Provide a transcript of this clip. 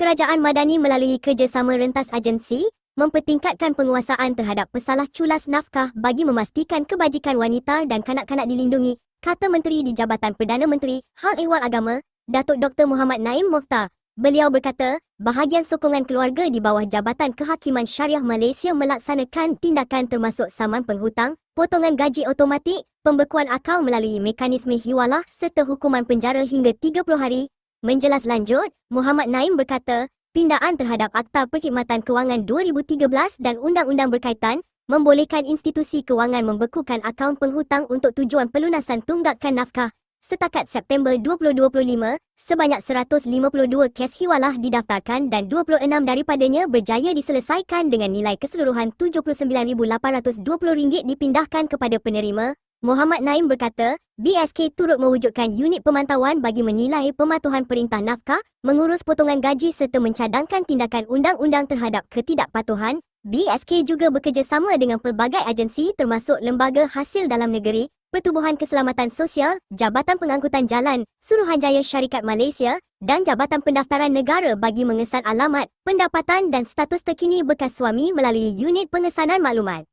Kerajaan Madani melalui kerjasama rentas agensi mempertingkatkan penguasaan terhadap pesalah culas nafkah bagi memastikan kebajikan wanita dan kanak-kanak dilindungi, kata Menteri di Jabatan Perdana Menteri Hal Ehwal Agama, Datuk Dr. Muhammad Naim Mokhtar. Beliau berkata, bahagian sokongan keluarga di bawah Jabatan Kehakiman Syariah Malaysia melaksanakan tindakan termasuk saman penghutang, potongan gaji automatik, pembekuan akaun melalui mekanisme hiwalah serta hukuman penjara hingga 30 hari Menjelas lanjut, Muhammad Naim berkata, pindaan terhadap Akta Perkhidmatan Kewangan 2013 dan undang-undang berkaitan membolehkan institusi kewangan membekukan akaun penghutang untuk tujuan pelunasan tunggakan nafkah. Setakat September 2025, sebanyak 152 kes hiwalah didaftarkan dan 26 daripadanya berjaya diselesaikan dengan nilai keseluruhan RM79,820 dipindahkan kepada penerima. Muhammad Naim berkata, BSK turut mewujudkan unit pemantauan bagi menilai pematuhan perintah nafkah, mengurus potongan gaji serta mencadangkan tindakan undang-undang terhadap ketidakpatuhan. BSK juga bekerjasama dengan pelbagai agensi termasuk Lembaga Hasil Dalam Negeri, Pertubuhan Keselamatan Sosial, Jabatan Pengangkutan Jalan, Suruhanjaya Syarikat Malaysia dan Jabatan Pendaftaran Negara bagi mengesan alamat, pendapatan dan status terkini bekas suami melalui unit pengesanan maklumat.